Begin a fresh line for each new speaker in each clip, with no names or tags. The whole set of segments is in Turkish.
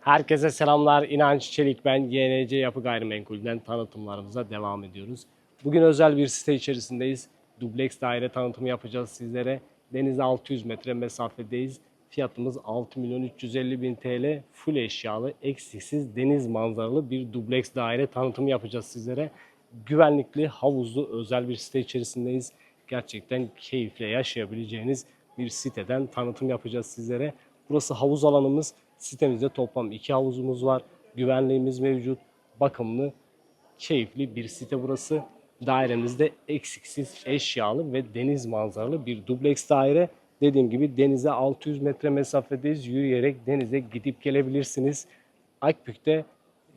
Herkese selamlar. İnanç Çelik ben. YNC Yapı Gayrimenkul'den tanıtımlarımıza devam ediyoruz. Bugün özel bir site içerisindeyiz. Dubleks daire tanıtımı yapacağız sizlere. Denize 600 metre mesafedeyiz. Fiyatımız 6 milyon 350 bin TL. Full eşyalı, eksiksiz, deniz manzaralı bir dubleks daire tanıtımı yapacağız sizlere. Güvenlikli, havuzlu, özel bir site içerisindeyiz. Gerçekten keyifle yaşayabileceğiniz bir siteden tanıtım yapacağız sizlere. Burası havuz alanımız. Sitemizde toplam iki havuzumuz var. Güvenliğimiz mevcut. Bakımlı, keyifli bir site burası. Dairemizde eksiksiz eşyalı ve deniz manzaralı bir dubleks daire. Dediğim gibi denize 600 metre mesafedeyiz. Yürüyerek denize gidip gelebilirsiniz. Akbük'te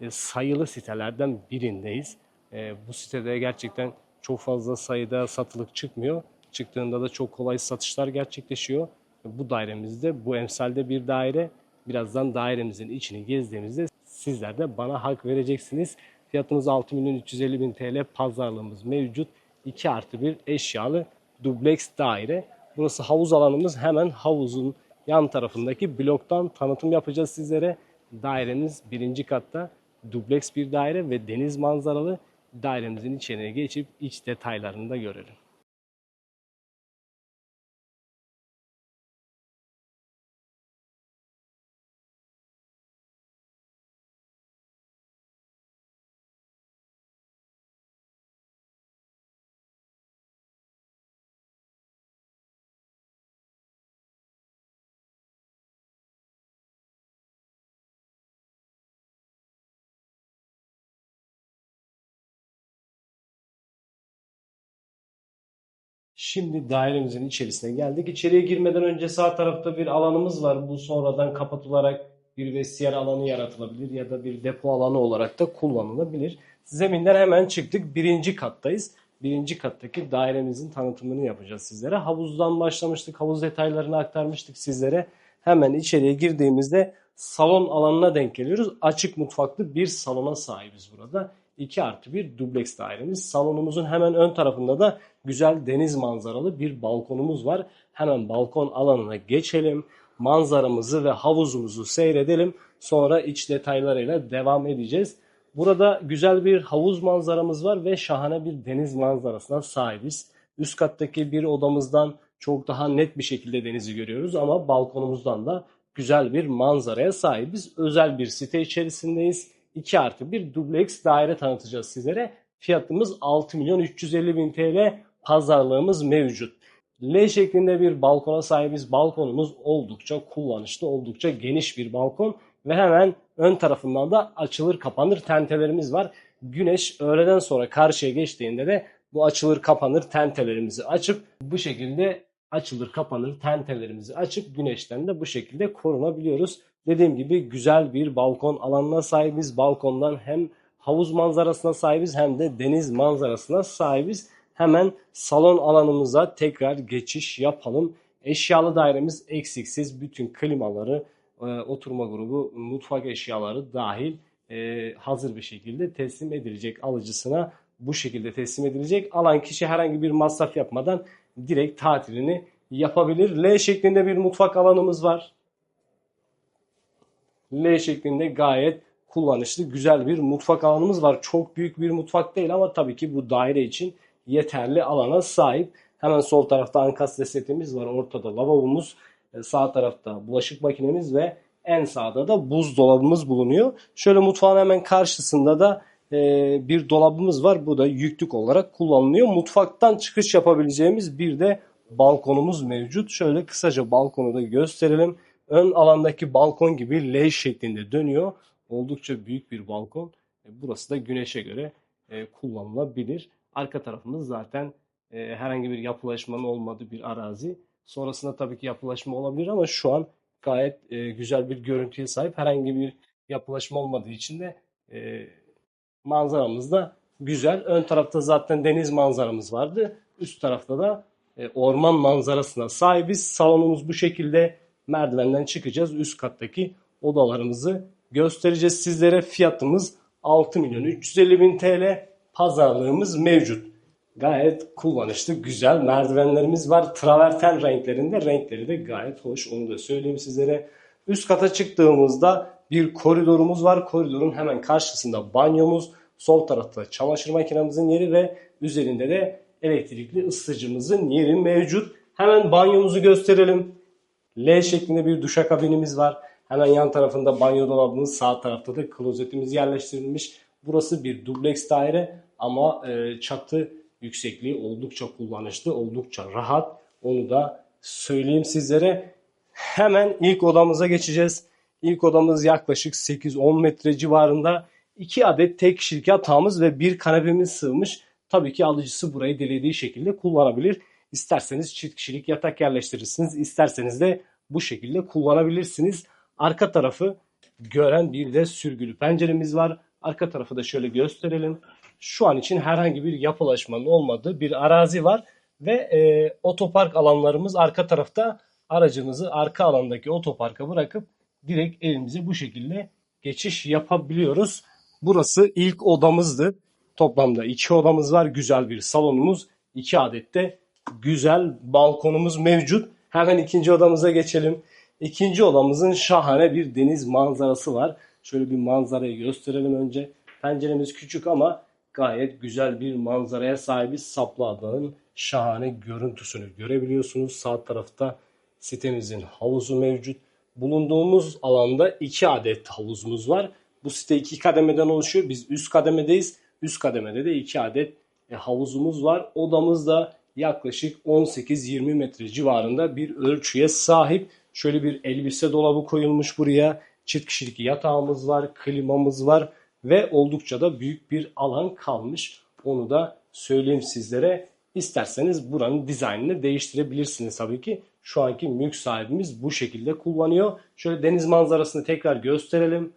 e, sayılı sitelerden birindeyiz. E, Bu sitede gerçekten çok fazla sayıda satılık çıkmıyor. Çıktığında da çok kolay satışlar gerçekleşiyor. Bu dairemizde bu emsalde bir daire. Birazdan dairemizin içini gezdiğimizde sizler de bana hak vereceksiniz. Fiyatımız 6 milyon 350 bin TL pazarlığımız mevcut. 2 artı 1 eşyalı dubleks daire. Burası havuz alanımız. Hemen havuzun yan tarafındaki bloktan tanıtım yapacağız sizlere. Dairemiz birinci katta dubleks bir daire ve deniz manzaralı. Dairemizin içine geçip iç detaylarını da görelim. Şimdi dairemizin içerisine geldik. İçeriye girmeden önce sağ tarafta bir alanımız var. Bu sonradan kapatılarak bir vestiyer alanı yaratılabilir ya da bir depo alanı olarak da kullanılabilir. Zeminden hemen çıktık. Birinci kattayız. Birinci kattaki dairemizin tanıtımını yapacağız sizlere. Havuzdan başlamıştık. Havuz detaylarını aktarmıştık sizlere. Hemen içeriye girdiğimizde salon alanına denk geliyoruz. Açık mutfaklı bir salona sahibiz burada. 2 artı bir dubleks dairemiz. Salonumuzun hemen ön tarafında da güzel deniz manzaralı bir balkonumuz var. Hemen balkon alanına geçelim. Manzaramızı ve havuzumuzu seyredelim. Sonra iç detaylarıyla devam edeceğiz. Burada güzel bir havuz manzaramız var ve şahane bir deniz manzarasına sahibiz. Üst kattaki bir odamızdan çok daha net bir şekilde denizi görüyoruz ama balkonumuzdan da güzel bir manzaraya sahibiz. Özel bir site içerisindeyiz. 2 artı bir dubleks daire tanıtacağız sizlere. Fiyatımız 6 milyon 350 bin TL pazarlığımız mevcut. L şeklinde bir balkona sahibiz. Balkonumuz oldukça kullanışlı, oldukça geniş bir balkon ve hemen ön tarafından da açılır kapanır tentelerimiz var. Güneş öğleden sonra karşıya geçtiğinde de bu açılır kapanır tentelerimizi açıp bu şekilde açılır kapanır tentelerimizi açıp güneşten de bu şekilde korunabiliyoruz. Dediğim gibi güzel bir balkon alanına sahibiz. Balkondan hem havuz manzarasına sahibiz hem de deniz manzarasına sahibiz. Hemen salon alanımıza tekrar geçiş yapalım. Eşyalı dairemiz eksiksiz. Bütün klimaları, e, oturma grubu, mutfak eşyaları dahil e, hazır bir şekilde teslim edilecek alıcısına bu şekilde teslim edilecek. Alan kişi herhangi bir masraf yapmadan direkt tatilini yapabilir. L şeklinde bir mutfak alanımız var. L şeklinde gayet kullanışlı güzel bir mutfak alanımız var. Çok büyük bir mutfak değil ama tabii ki bu daire için yeterli alana sahip. Hemen sol tarafta ankastre setimiz var. Ortada lavabomuz, e, sağ tarafta bulaşık makinemiz ve en sağda da buzdolabımız bulunuyor. Şöyle mutfağın hemen karşısında da e, bir dolabımız var. Bu da yüklük olarak kullanılıyor. Mutfaktan çıkış yapabileceğimiz bir de balkonumuz mevcut. Şöyle kısaca balkonu da gösterelim. Ön alandaki balkon gibi L şeklinde dönüyor. Oldukça büyük bir balkon. E, Burası da güneşe göre e, kullanılabilir. Arka tarafımız zaten e, herhangi bir yapılaşmanın olmadığı bir arazi. Sonrasında tabii ki yapılaşma olabilir ama şu an gayet güzel bir görüntüye sahip. Herhangi bir yapılaşma olmadığı için de manzaramız da güzel. Ön tarafta zaten deniz manzaramız vardı. Üst tarafta da orman manzarasına sahibiz. Salonumuz bu şekilde merdivenden çıkacağız. Üst kattaki odalarımızı göstereceğiz sizlere. Fiyatımız 6 milyon 350 bin TL. Pazarlığımız mevcut. Gayet kullanışlı, güzel merdivenlerimiz var. Traverten renklerinde. Renkleri de gayet hoş. Onu da söyleyeyim sizlere. Üst kata çıktığımızda bir koridorumuz var. Koridorun hemen karşısında banyomuz, sol tarafta çamaşır makinemizin yeri ve üzerinde de elektrikli ısıtıcımızın yeri mevcut. Hemen banyomuzu gösterelim. L şeklinde bir duşakabinimiz var. Hemen yan tarafında banyo dolabımız, sağ tarafta da klozetimiz yerleştirilmiş. Burası bir dubleks daire ama e, çatı yüksekliği oldukça kullanışlı, oldukça rahat. Onu da söyleyeyim sizlere. Hemen ilk odamıza geçeceğiz. İlk odamız yaklaşık 8-10 metre civarında. 2 adet tek kişilik yatağımız ve bir kanepemiz sığmış. Tabii ki alıcısı burayı dilediği şekilde kullanabilir. İsterseniz çift kişilik yatak yerleştirirsiniz. İsterseniz de bu şekilde kullanabilirsiniz. Arka tarafı gören bir de sürgülü penceremiz var. Arka tarafı da şöyle gösterelim. Şu an için herhangi bir yapılaşmanın olmadığı bir arazi var ve e, otopark alanlarımız arka tarafta aracımızı arka alandaki otoparka bırakıp direkt evimize bu şekilde geçiş yapabiliyoruz. Burası ilk odamızdı. Toplamda iki odamız var. Güzel bir salonumuz. iki adet de güzel balkonumuz mevcut. Hemen ikinci odamıza geçelim. İkinci odamızın şahane bir deniz manzarası var. Şöyle bir manzarayı gösterelim önce. Penceremiz küçük ama gayet güzel bir manzaraya sahibiz. Saplı Adanın şahane görüntüsünü görebiliyorsunuz. Sağ tarafta sitemizin havuzu mevcut. Bulunduğumuz alanda iki adet havuzumuz var. Bu site iki kademeden oluşuyor. Biz üst kademedeyiz. Üst kademede de iki adet e, havuzumuz var. Odamız da yaklaşık 18-20 metre civarında bir ölçüye sahip. Şöyle bir elbise dolabı koyulmuş buraya. Çift kişilik yatağımız var, klimamız var ve oldukça da büyük bir alan kalmış. Onu da söyleyeyim sizlere. İsterseniz buranın dizaynını değiştirebilirsiniz tabii ki. Şu anki mülk sahibimiz bu şekilde kullanıyor. Şöyle deniz manzarasını tekrar gösterelim.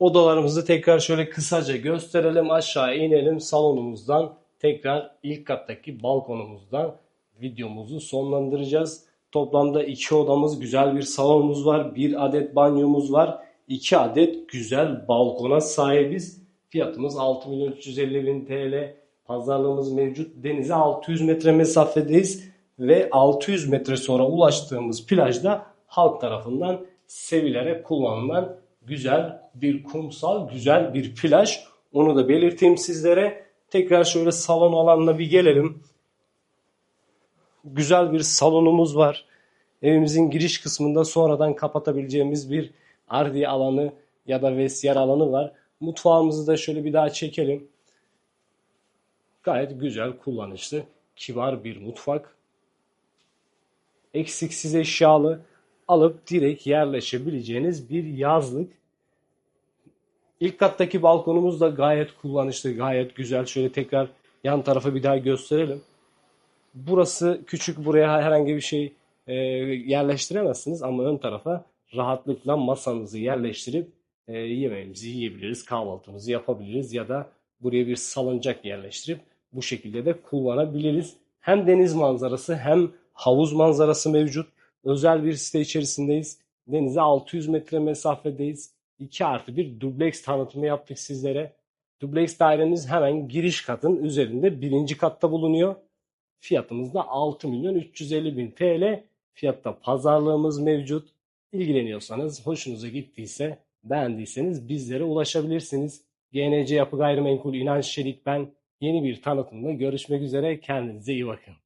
Odalarımızı tekrar şöyle kısaca gösterelim. Aşağı inelim salonumuzdan. Tekrar ilk kattaki balkonumuzdan videomuzu sonlandıracağız. Toplamda iki odamız, güzel bir salonumuz var. Bir adet banyomuz var. iki adet güzel balkona sahibiz. Fiyatımız 6 milyon 350 bin TL. Pazarlığımız mevcut. Denize 600 metre mesafedeyiz. Ve 600 metre sonra ulaştığımız plajda halk tarafından sevilerek kullanılan güzel bir kumsal, güzel bir plaj. Onu da belirteyim sizlere. Tekrar şöyle salon alanına bir gelelim. Güzel bir salonumuz var. Evimizin giriş kısmında sonradan kapatabileceğimiz bir ardi alanı ya da vestiyer alanı var. Mutfağımızı da şöyle bir daha çekelim. Gayet güzel, kullanışlı, kibar bir mutfak. Eksiksiz eşyalı alıp direkt yerleşebileceğiniz bir yazlık. İlk kattaki balkonumuz da gayet kullanışlı, gayet güzel. Şöyle tekrar yan tarafa bir daha gösterelim. Burası küçük, buraya herhangi bir şey e, yerleştiremezsiniz ama ön tarafa rahatlıkla masamızı yerleştirip e, yemeğimizi yiyebiliriz, kahvaltımızı yapabiliriz ya da buraya bir salıncak yerleştirip bu şekilde de kullanabiliriz. Hem deniz manzarası hem havuz manzarası mevcut. Özel bir site içerisindeyiz. Denize 600 metre mesafedeyiz. 2 artı bir dubleks tanıtımı yaptık sizlere. Dubleks dairemiz hemen giriş katın üzerinde birinci katta bulunuyor. Fiyatımız da 6 milyon 350 bin TL. Fiyatta pazarlığımız mevcut. İlgileniyorsanız, hoşunuza gittiyse, beğendiyseniz bizlere ulaşabilirsiniz. GNC Yapı Gayrimenkul İnanç Çelik ben. Yeni bir tanıtımda görüşmek üzere. Kendinize iyi bakın.